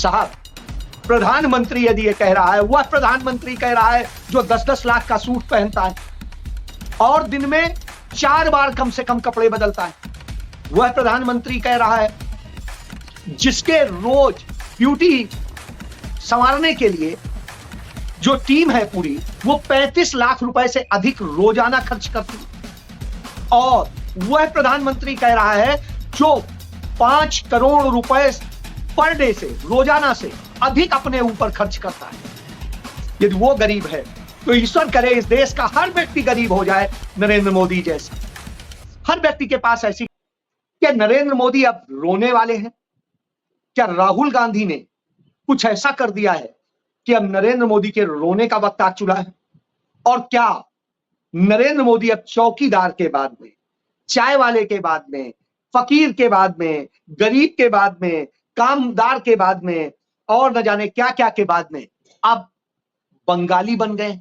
साहब, प्रधानमंत्री यदि ये कह रहा है, वह प्रधानमंत्री कह रहा है जो दस दस लाख का सूट पहनता है और दिन में चार बार कम से कम कपड़े बदलता है, वह प्रधानमंत्री कह रहा है, जिसके रोज ब्यूटी संवारने के लिए जो टीम है पूरी, वो 35 लाख रुपए से अधिक रोज़ाना खर्च करती और वह प्रधानमंत्री कह रहा है, जो पाँच करोड़ रुपए पर डे से, रोज़ाना से अधिक अपने ऊपर खर्च करता है। यदि वो गरीब है तो ईश्वर करे इस देश का हर व्यक्ति गरीब हो जाए, नरेंद्र मोदी जैसा। हर व्यक्ति के पास ऐसी क्या नरेंद्र मोदी अब रोने वाले हैं? क्या राहुल गांधी ने कुछ ऐसा कर दिया है कि अब नरेंद्र मोदी के रोने का वक्त आ चुका है? और क्या नरेंद्र मोदी अब चौकीदार के बाद में, चाय वाले के बाद में, फकीर के बाद में, गरीब के बाद में कामदार के बाद में और न जाने क्या क्या के बाद में अब बंगाली बन गए।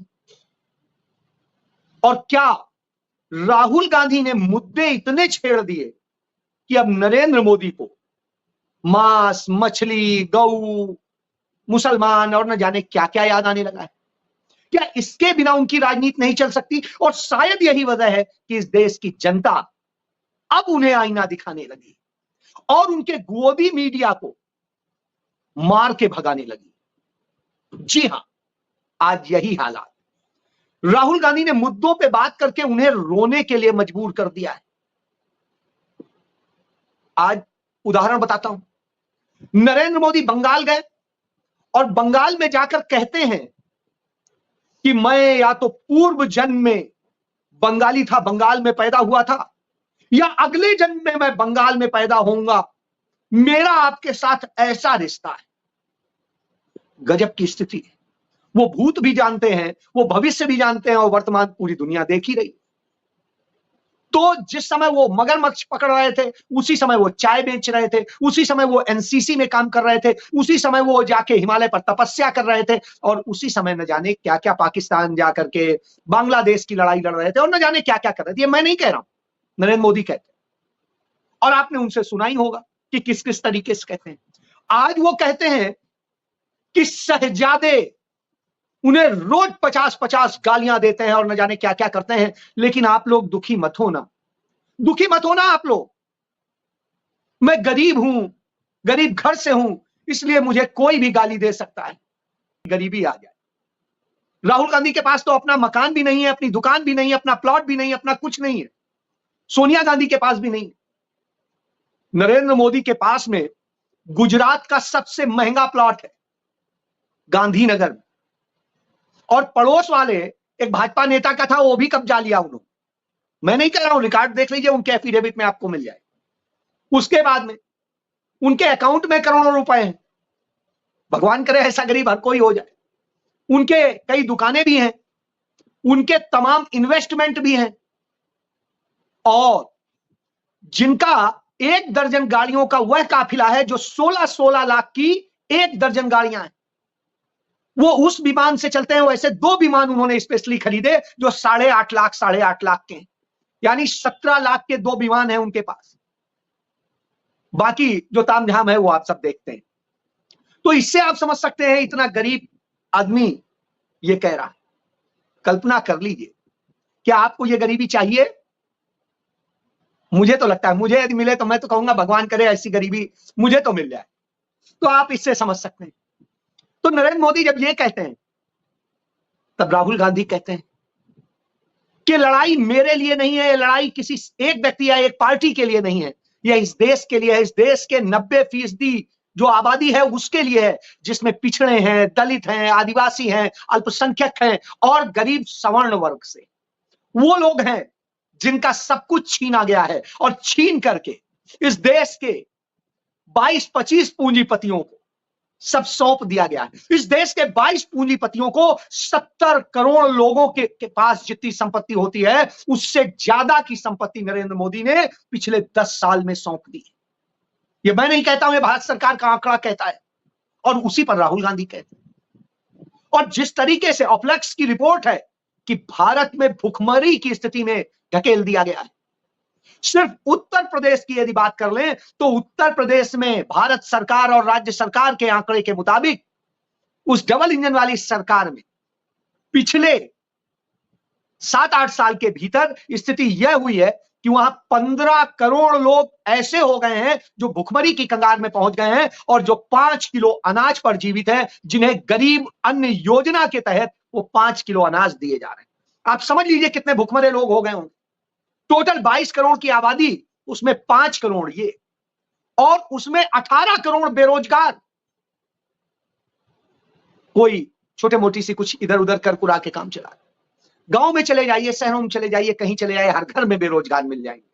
और क्या राहुल गांधी ने मुद्दे इतने छेड़ दिए कि अब नरेंद्र मोदी को मांस, मछली, गऊ, मुसलमान और न जाने क्या क्या याद आने लगा है। क्या इसके बिना उनकी राजनीति नहीं चल सकती? और शायद यही वजह है कि इस देश की जनता अब उन्हें आईना दिखाने लगी। और उनके गोदी मीडिया को मार के भगाने लगी। जी हाँ, आज यही हालात। राहुल गांधी ने मुद्दों पे बात करके उन्हें रोने के लिए मजबूर कर दिया है। आज उदाहरण बताता हूँ। नरेंद्र मोदी बंगाल गए और बंगाल में जाकर कहते हैं कि मैं या तो पूर्व जन्म में बंगाली था, बंगाल में पैदा हुआ था या अगले जन्म में मैं बंगाल में पैदा होऊँगा? मेरा आपके साथ ऐसा रिश्ता है। गजब की स्थिति वो भूत भी जानते हैं, वो भविष्य भी जानते हैं और वर्तमान पूरी दुनिया देख ही रही। तो जिस समय वो मगरमच्छ पकड़ रहे थे, उसी समय वो चाय बेच रहे थे, उसी समय वो एनसीसी में काम कर रहे थे, उसी समय वो जाके हिमालय पर तपस्या कर रहे थे और उसी समय न जाने क्या क्या पाकिस्तान जाकर के बांग्लादेश की लड़ाई लड़ रहे थे और न जाने क्या क्या कर रहे थे, ये मैं नहीं कह रहा हूँ। नरेंद्र मोदी कहते हैं। और आपने उनसे सुना ही होगा कि किस किस तरीके से कहते हैं। आज वो कहते हैं कि शहजादे उन्हें रोज पचास पचास गालियाँ देते हैं और न जाने क्या क्या करते हैं, लेकिन आप लोग दुखी मत होना। दुखी मत होना आप लोग। मैं गरीब हूँ, गरीब घर से हूँ, इसलिए मुझे कोई भी गाली दे सकता है। गरीबी आ जाए। राहुल गांधी के पास तो अपना मकान भी नहीं है, अपनी दुकान भी नहीं है, अपना प्लॉट भी नहीं अपना कुछ नहीं है। सोनिया गांधी के पास भी नहीं। नरेंद्र मोदी के पास में गुजरात का सबसे महँगा प्लॉट है, गांधीनगर में। और पड़ोस वाले, एक भाजपा नेता का था, वो भी कब्जा लिया उन्होंने। मैं नहीं कह रहा हूँ, रिकॉर्ड देख लीजिए, उनके एफिडेविट में आपको मिल जाए। उसके बाद में, उनके अकाउंट में करोड़ों रुपए हैं। भगवान करे ऐसा गरीब हर कोई हो जाए। उनके कई दुकानें भी हैं, उनके तमाम इन्वेस्टमेंट भी हैं। और जिनका एक दर्जन गाड़ियों का वह काफिला है जो 16-16 लाख की एक दर्जन गाड़ियाँ हैं। वो उस विमान से चलते हैं, वैसे दो विमान उन्होंने स्पेशली खरीदे जो साढ़े आठ लाख, साढ़े आठ लाख के हैं। यानी सत्रह लाख के दो विमान हैं उनके पास। बाकी जो तामझाम है वो आप सब देखते हैं। तो इससे आप समझ सकते हैं इतना गरीब आदमी ये कह रहा है। कल्पना कर लीजिए, क्या आपको ये गरीबी चाहिए? मुझे तो लगता है, मुझे यदि मिले तो मैं तो कहूँगा, भगवान करे ऐसी गरीबी, मुझे तो मिल जाए। तो आप इससे समझ सकते हैं। तो नरेंद्र मोदी जब ये कहते हैं, तब राहुल गांधी कहते हैं कि लड़ाई मेरे लिए नहीं है लड़ाई किसी एक व्यक्ति या एक पार्टी के लिए नहीं है। यह इस देश के लिए है, इस देश के नब्बे फ़ीसदी जो आबादी है, उसके लिए है, जिसमें पिछड़े हैं, दलित हैं, आदिवासी हैं, अल्पसंख्यक हैं और गरीब सवर्ण वर्ग से। वो लोग हैं जिनका सब कुछ छीना गया है और छीन करके इस देश के 22-25 पूंजीपतियों को सब सौंप दिया गया है। इस देश के 22 पूंजीपतियों को 70 करोड़ लोगों के, के पास जितनी संपत्ति होती है उससे ज़्यादा की संपत्ति नरेंद्र मोदी ने पिछले 10 साल में सौंप दी। ये मैं नहीं कहता हूँ ये भारत सरकार का आंकड़ा कहता है और उसी पर राहुल गांधी कहते हैं। और जिस तरीके से ऑफ्लैक्स की रिपोर्ट है कि भारत में भुखमरी की स्थिति में ढकेल दिया गया है। सिर्फ़ उत्तर प्रदेश की यदि बात कर लें तो उत्तर प्रदेश में भारत सरकार और राज्य सरकार के आंकड़े के मुताबिक, उस डबल इंजन वाली सरकार में पिछले सात आठ साल के भीतर स्थिति यह हुई है कि वहाँ पंद्रह करोड़ लोग ऐसे हो गए हैं जो भुखमरी की कंगार में पहुँच गए हैं और जो पाँच किलो अनाज पर जीवित है, जिन्हें गरीब अन्य योजना के तहत वो पाँच किलो अनाज दिए जा रहे हैं। आप समझ लीजिए कितने भुखमरे लोग हो गए होंगे। टोटल 22 करोड़ की आबादी, उसमें पाँच करोड़ ये, और उसमें 18 करोड़ बेरोजगार। कोई छोटे मोटी सी कुछ इधर उधर कर कुरा के काम चला। गाँव में चले जाइए, शहरों में चले जाइए, कहीं चले जाइए, हर घर में बेरोजगार मिल जाएँगे।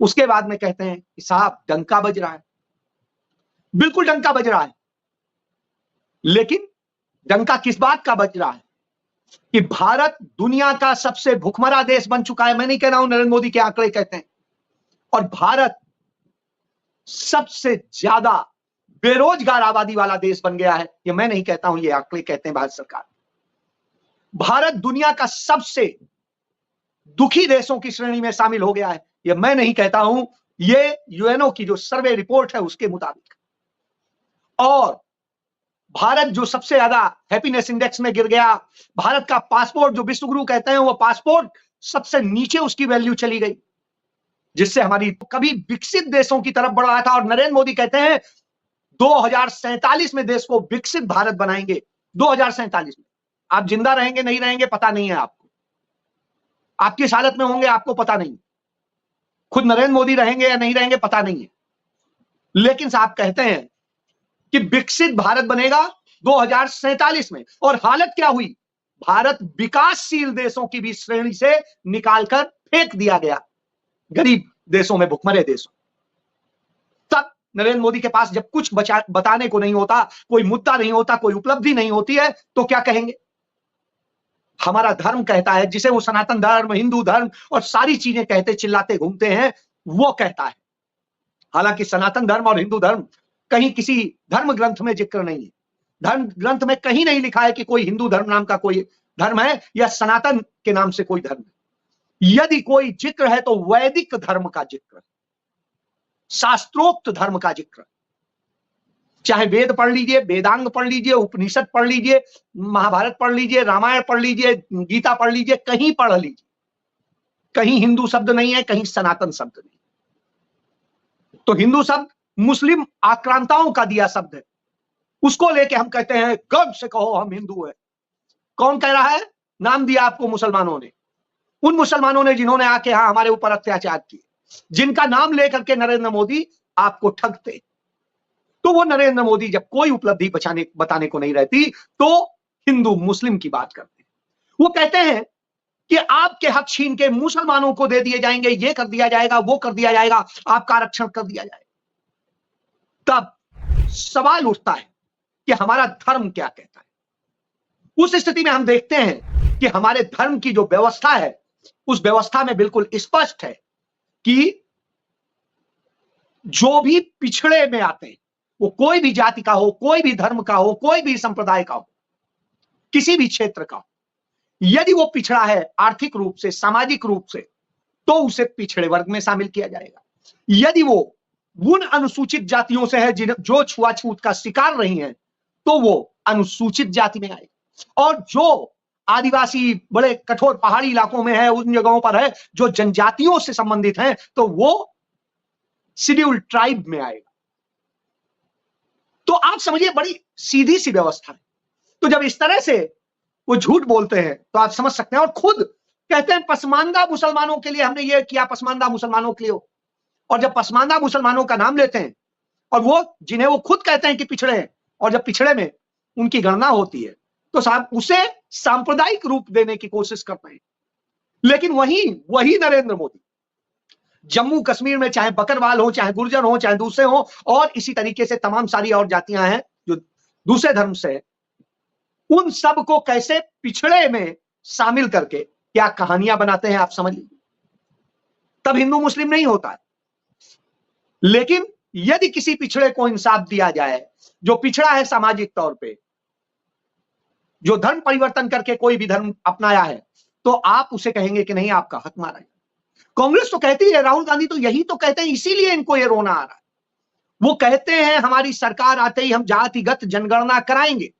उसके बाद में कहते हैं कि साहब, डंका बज रहा है। बिल्कुल डंका बज रहा है। लेकिन डंका किस बात का बज रहा है? कि भारत दुनिया का सबसे भुखमरा देश बन चुका है। मैं नहीं कह रहा हूँ नरेंद्र मोदी के आंकड़े कहते हैं। और भारत सबसे ज़्यादा बेरोजगार आबादी वाला देश बन गया है। ये मैं नहीं कहता हूँ, ये आंकड़े कहते हैं भारत सरकार। भारत दुनिया का सबसे दुखी देशों की श्रेणी में शामिल हो गया है। ये मैं नहीं कहता हूँ, ये यूएनओ की जो सर्वे रिपोर्ट है उसके मुताबिक। और भारत जो सबसे ज़्यादा हैप्पीनेस इंडेक्स में गिर गया, भारत का पासपोर्ट जो विश्वगुरु कहते हैं, वो पासपोर्ट सबसे नीचे उसकी वैल्यू चली गई, जिससे हमारी कभी विकसित देशों की तरफ़ बढ़ रहा था। और नरेंद्र मोदी कहते हैं, दो में देश को विकसित भारत बनाएँगे। दो में। आप ज़िंदा रहेंगे, नहीं रहेंगे, पता नहीं है आपको। आप किस हालत में होंगे, आपको पता नहीं। खुद नरेंद्र मोदी रहेंगे या नहीं रहेंगे, पता नहीं है। लेकिन साहब कहते हैं कि विकसित भारत बनेगा दो में। और हालत क्या हुई? भारत विकासशील देशों की भी श्रेणी से निकालकर फेंक दिया गया। गरीब देशों में भुखमरे देशों। तब नरेंद्र मोदी के पास जब कुछ बचा, बताने को नहीं होता, कोई मुद्दा नहीं होता, कोई उपलब्धि नहीं होती है तो क्या कहेंगे? हमारा धर्म कहता है, जिसे वो सनातन धर्म, हिंदू धर्म और सारी चीज़ें कहते, चिल्लाते, घूमते हैं, वो कहता है। हालाँकि सनातन धर्म और हिंदू धर्म कहीं किसी धर्म ग्रंथ में ज़िक्र नहीं है। धर्म ग्रंथ में कहीं नहीं लिखा है कि कोई हिंदू धर्म नाम का कोई धर्म है या सनातन के नाम से कोई धर्म है। यदि कोई ज़िक्र है तो वैदिक धर्म का ज़िक्र शास्त्रोक्त धर्म का ज़िक्र चाहे वेद पढ़ लीजिए, वेदांग पढ़ लीजिए, उपनिषद पढ़ लीजिए, महाभारत पढ़ लीजिए, रामायण पढ़ लीजिए, गीता पढ़ लीजिए, कहीं पढ़ लीजिए। कहीं हिंदू शब्द नहीं है, कहीं सनातन शब्द नहीं तो हिंदू शब्द मुस्लिम आक्रांताओं का दिया शब्द है। उसको लेके हम कहते हैं गर्व से कहो हम हिंदू है। कौन कह रहा है? नाम दिया आपको मुसलमानों ने। उन मुसलमानों ने जिन्होंने आके यहाँ हमारे ऊपर अत्याचार किए, जिनका नाम लेकर के नरेंद्र मोदी आपको ठगते। तो वो नरेंद्र मोदी जब कोई उपलब्धि बचाने, बताने को नहीं रहती तो हिंदू मुस्लिम की बात करते वो कहते हैं कि आपके हक छीन के मुसलमानों को दे दिए जाएँगे, ये कर दिया जाएगा, वो कर दिया जाएगा, आपका आरक्षण कर दिया जाएगा। तब सवाल उठता है कि हमारा धर्म क्या कहता है। उस स्थिति में हम देखते हैं कि हमारे धर्म की जो व्यवस्था है, उस व्यवस्था में बिल्कुल स्पष्ट है कि जो भी पिछड़े में आते हैं, वो कोई भी जाति का हो, कोई भी धर्म का हो, कोई भी संप्रदाय का हो, किसी भी क्षेत्र का हो, यदि वो पिछड़ा है आर्थिक रूप से, सामाजिक रूप से तो उसे पिछड़े वर्ग में शामिल किया जाएगा। यदि वो उन अनुसूचित जातियों से है जिन जो छुआछूत का शिकार रही हैं तो वो अनुसूचित जाति में आएगा और जो आदिवासी बड़े कठोर पहाड़ी इलाकों में है, उन जगहों पर है, जो जनजातियों से संबंधित हैं तो वो शेड्यूल ट्राइब में आएगा तो आप समझिए, बड़ी सीधी सी व्यवस्था है। तो जब इस तरह से वो झूठ बोलते हैं तो आप समझ सकते हैं। और खुद कहते हैं, पसमानदा मुसलमानों के लिए हमने ये किया, पसमानदा मुसलमानों के लिए और जब पसमानदा मुसलमानों का नाम लेते हैं, और वो, जिन्हें वो खुद कहते हैं कि पिछड़े हैं, और जब पिछड़े में उनकी गणना होती है तो साहब उसे सांप्रदायिक रूप देने की कोशिश करते हैं। लेकिन वही वही नरेंद्र मोदी, जम्मू कश्मीर में चाहे बकरवाल हो, चाहे गुर्जर हो, चाहे दूसरे हो, और इसी तरीके से तमाम सारी और जातियाँ हैं जो दूसरे धर्म से उन सबको कैसे पिछड़े में शामिल करके क्या कहानियाँ बनाते हैं आप समझ लीजिए। तब हिंदू मुस्लिम नहीं होता है। लेकिन यदि किसी पिछड़े को इंसाफ दिया जाए, जो पिछड़ा है सामाजिक तौर पे, जो धर्म परिवर्तन करके कोई भी धर्म अपनाया है तो आप उसे कहेंगे कि नहीं, आपका हक मारा कांग्रेस तो कहती है, राहुल गांधी तो यही तो कहते हैं, इसीलिए इनको ये रोना आ रहा है। वो कहते हैं, हमारी सरकार आते ही हम जातिगत जनगणना कराएँगे।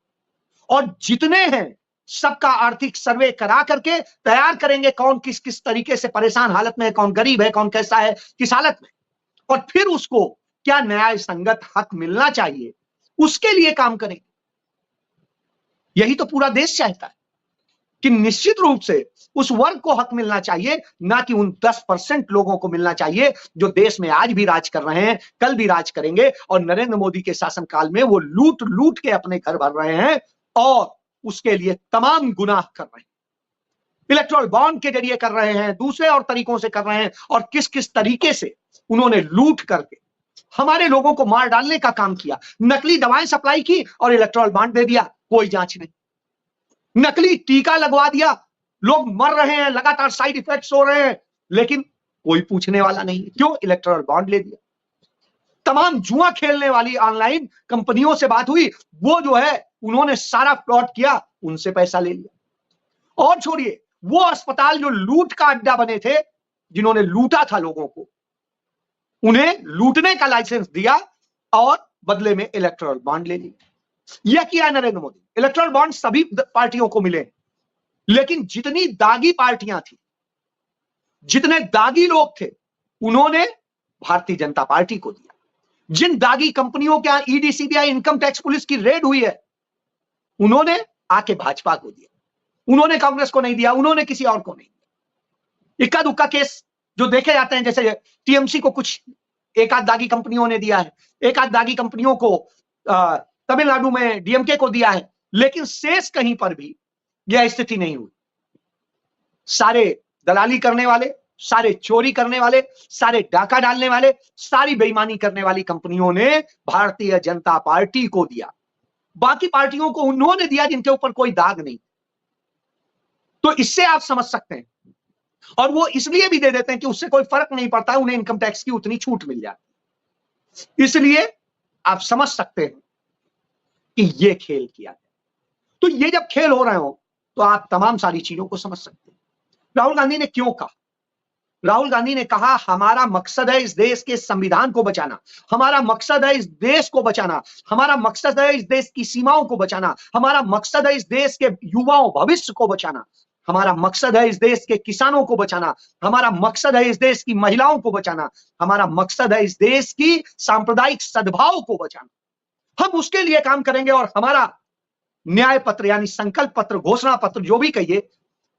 और जितने हैं, सबका आर्थिक सर्वे करा करके तैयार करेंगे कौन किस किस तरीके से परेशान हालत में है, कौन गरीब है, कौन कैसा है, किस हालत में। और फिर उसको क्या न्याय संगत हक मिलना चाहिए? उसके लिए काम करेंगे यही तो पूरा देश चाहता है कि निश्चित रूप से उस वर्ग को हक मिलना चाहिए, ना कि उन 10 परसेंट लोगों को मिलना चाहिए जो देश में आज भी राज कर रहे हैं, कल भी राज करेंगे और नरेंद्र मोदी के शासनकाल में वो लूट लूट के अपने घर भर रहे हैं और उसके लिए तमाम गुनाह कर रहे हैं। इलेक्ट्रॉल बॉन्ड के ज़रिए कर रहे हैं, दूसरे और तरीकों से कर रहे हैं और किस किस तरीके से उन्होंने लूट करके हमारे लोगों को मार डालने का काम किया। नकली दवाएँ सप्लाई की और इलेक्ट्रॉल बॉन्ड दे दिया। कोई जाँच नहीं। नकली टीका लगवा दिया। लोग मर रहे हैं, लगातार साइड इफेक्ट्स हो रहे हैं, लेकिन कोई पूछने वाला नहीं। क्यों इलेक्ट्रॉल बॉन्ड ले दिया? तमाम जुआ खेलने वाली ऑनलाइन कंपनियों से बात हुई। वो जो है, उन्होंने सारा फ्रॉड किया, उनसे पैसा ले लिया। और छोड़िए, वो अस्पताल जो लूट का अड्डा बने थे, जिन्होंने लूटा था लोगों को उन्हें लूटने का लाइसेंस दिया और बदले में इलेक्ट्रल बॉन्ड ले लिया यह किया नरेंद्र मोदी। इलेक्ट्रल बॉन्ड सभी पार्टियों को मिले। लेकिन जितनी दागी पार्टियाँ थी, जितने दागी लोग थे, उन्होंने भारतीय जनता पार्टी को दिया। जिन दागी कंपनियों के यहाँ ईडी इनकम टैक्स पुलिस की रेड हुई है, उन्होंने आके भाजपा को दिया। उन्होंने कांग्रेस को नहीं दिया, उन्होंने किसी और को नहीं दिया। इक्का दुक्का केस जो देखे जाते हैं, जैसे टीएमसी को कुछ एक आध दागी कंपनियों ने दिया है। एक आध दागी कंपनियों को तमिलनाडु में डीएमके को दिया है, लेकिन शेष कहीं पर भी यह स्थिति नहीं हुई। सारे दलाली करने वाले, सारे चोरी करने वाले, सारे डाका डालने वाले, सारी बेईमानी करने वाली कंपनियों ने भारतीय जनता पार्टी को दिया। बाकी पार्टियों को उन्होंने दिया, जिनके ऊपर कोई दाग नहीं। तो इससे आप समझ सकते हैं और वो इसलिए भी दे देते हैं कि उससे कोई फ़र्क नहीं पड़ता, उन्हें इनकम टैक्स की उतनी छूट मिल जाती इसलिए आप समझ सकते हैं कि ये खेल किया गया। तो ये जब खेल हो रहे हो तो आप तमाम सारी चीज़ों को समझ सकते हैं। राहुल गांधी ने क्यों कहा? राहुल गांधी ने कहा, हमारा मकसद है इस देश के संविधान को बचाना। हमारा मकसद है इस देश को बचाना। हमारा मकसद है इस देश की सीमाओं को बचाना। हमारा मकसद है इस देश के युवाओं भविष्य को बचाना। हमारा मकसद है इस देश के किसानों को बचाना, हमारा मकसद है इस देश की महिलाओं को बचाना, हमारा मकसद है इस देश की सांप्रदायिक सद्भाव को बचाना। हम उसके लिए काम करेंगे और हमारा न्याय पत्र यानी संकल्प पत्र, घोषणा पत्र जो भी कहिए,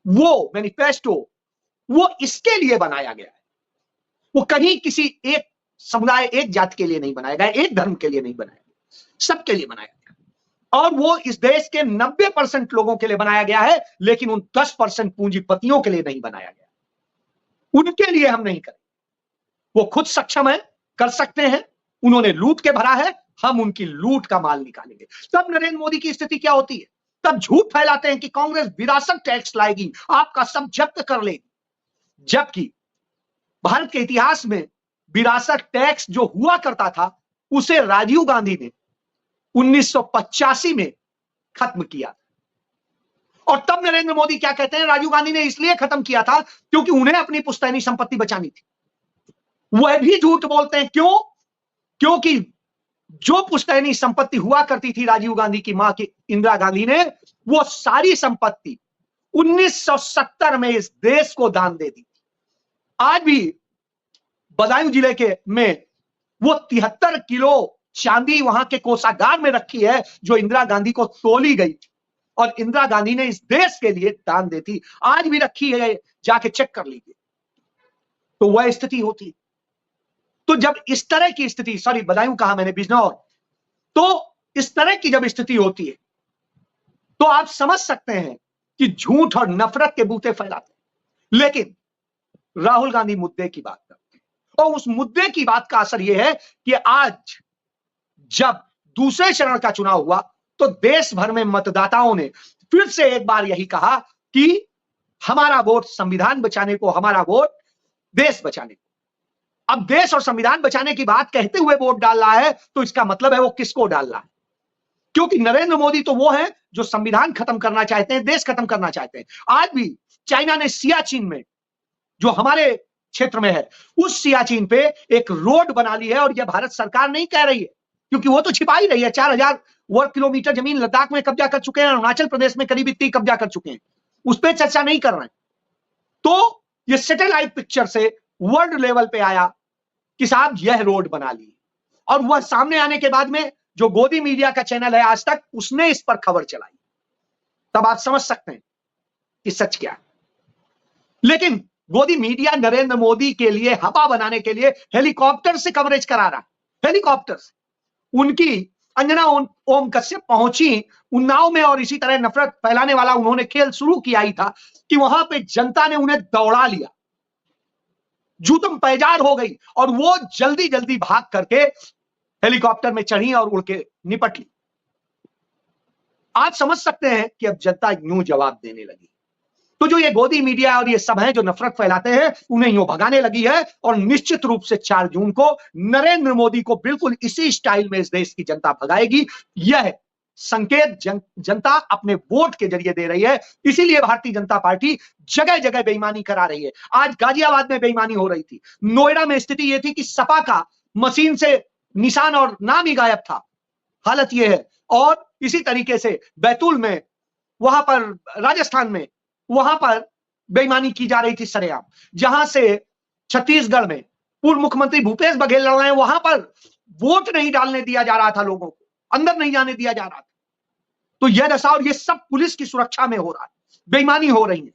वो मैनिफेस्टो वो इसके लिए बनाया गया है। वो कहीं किसी एक समुदाय, एक जात के लिए नहीं बनाया गया, एक धर्म के लिए नहीं बनाया गया, सबके लिए बनाया और वो इस देश के 90 परसेंट लोगों के लिए बनाया गया है, लेकिन उन 10 परसेंट पूंजीपतियों के लिए नहीं बनाया गया। उनके लिए हम नहीं करें। वो खुद सक्षम है, कर सकते हैं, उन्होंने लूट के भरा है, हम उनकी लूट का माल निकालेंगे। तब नरेंद्र मोदी की स्थिति क्या होती है? तब झूठ फैलाते हैं कि कांग्रेस विरासत टैक्स लाएगी, आपका सब जब्त कर लेगी। जबकि भारत के इतिहास में विरासत टैक्स जो हुआ करता था, उसे राजीव गांधी ने 1985 में खत्म किया और तब नरेंद्र मोदी क्या कहते हैं? राजीव गांधी ने इसलिए खत्म किया था क्योंकि उन्हें अपनी पुस्तैनी संपत्ति बचानी थी। वह भी झूठ बोलते हैं। क्यों? क्योंकि जो पुस्तैनी संपत्ति हुआ करती थी राजीव गांधी की माँ की इंदिरा गांधी ने, वो सारी संपत्ति 1970 में इस देश को दान दे दी आज भी बदायूं ज़िले के में वो तिहत्तर किलो चांदी वहाँ के कोषागार में रखी है, जो इंदिरा गांधी को तोली गई। और इंदिरा गांधी ने इस देश के लिए दान देती आज भी रखी है, जाके चेक कर लीजिए। तो वह स्थिति होती। तो जब इस तरह की स्थिति सॉरी बदायूं कहा मैंने, बिजनौर। तो इस तरह की जब स्थिति होती है तो आप समझ सकते हैं कि झूठ और नफरत के बूते फैलाते लेकिन राहुल गांधी मुद्दे की बात करते हैं। और उस मुद्दे की बात का असर यह है कि आज जब दूसरे चरण का चुनाव हुआ तो देश भर में मतदाताओं ने फिर से एक बार यही कहा कि हमारा वोट संविधान बचाने को, हमारा वोट देश बचाने को। अब देश और संविधान बचाने की बात कहते हुए वोट डाल रहा है तो इसका मतलब है वो किसको डाल रहा है? क्योंकि नरेंद्र मोदी तो वो है जो संविधान खत्म करना चाहते हैं, देश खत्म करना चाहते हैं। आज भी चाइना ने सियाचिन में, जो हमारे क्षेत्र में है, उस सियाचिन पे एक रोड बना ली है और यह भारत सरकार नहीं कह रही है। क्योंकि वो तो छिपा ही रही है, चार हज़ार वर्ग किलोमीटर ज़मीन लद्दाख में कब्जा कर चुके हैं, अरुणाचल प्रदेश में करीब इतनी कब्जा कर चुके हैं। उस पर चर्चा नहीं कर रहे हैं। तो ये सैटेलाइट पिक्चर से वर्ल्ड लेवल पे आया कि साहब, यह रोड बना ली। और वह सामने आने के बाद में जो गोदी मीडिया का चैनल है आज तक, उसने इस पर खबर चलाई। तब आप समझ सकते हैं कि सच क्या लेकिन गोदी मीडिया नरेंद्र मोदी के लिए, हवा बनाने के लिए हेलीकॉप्टर से कवरेज करा रहा हेलीकॉप्टर से उनकी अंजना ओम, कश्यप पहुँची। उन्नाव में और इसी तरह नफरत फैलाने वाला उन्होंने खेल शुरू किया ही था कि वहाँ पे जनता ने उन्हें दौड़ा लिया। जूतम पैजार हो गई और वो जल्दी जल्दी भाग करके हेलीकॉप्टर में चढ़ी और उड़ के निपट ली। आप समझ सकते हैं कि अब जनता यूँ जवाब देने लगी। तो जो ये गोदी मीडिया और ये सब है जो नफरत फैलाते हैं उन्हें यूँ भगाने लगी है और निश्चित रूप से चार जून को नरेंद्र मोदी को बिल्कुल इसी स्टाइल में इस देश की जनता भगाएगी। यह संकेत जन, जनता अपने वोट के ज़रिए दे रही है। इसीलिए भारतीय जनता पार्टी जगह जगह बेईमानी करा रही है। आज गाजियाबाद में बेईमानी हो रही थी। नोएडा में स्थिति यह थी कि सपा का मशीन से निशान और नाम ही गायब था। हालत यह है। और इसी तरीके से बैतूल में वहाँ पर राजस्थान में वहाँ पर बेईमानी की जा रही थी सरेआम। जहाँ से छत्तीसगढ़ में पूर्व मुख्यमंत्री भूपेश बघेल लड़ रहे हैं, वहाँ पर वोट नहीं डालने दिया जा रहा था लोगों को, अंदर नहीं जाने दिया जा रहा था। तो यह दशा और ये सब पुलिस की सुरक्षा में हो रहा है, बेईमानी हो रही है।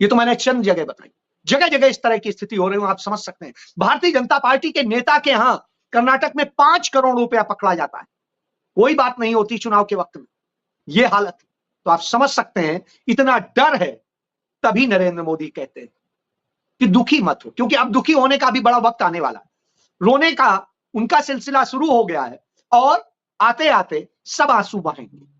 ये तो मैंने चंद जगह बताई। जगह जगह इस तरह की स्थिति हो रही है, आप समझ सकते हैं। भारतीय जनता पार्टी के नेता के यहाँ कर्नाटक में पाँच करोड़ रुपया पकड़ा जाता है। कोई बात नहीं होती चुनाव के वक्त में। यह हालत तो आप समझ सकते हैं, इतना डर है, तभी नरेंद्र मोदी कहते हैं कि दुखी मत हो, क्योंकि अब दुखी होने का भी बड़ा वक्त आने वाला है। रोने का उनका सिलसिला शुरू हो गया है और आते आते सब आँसू बहेंगे।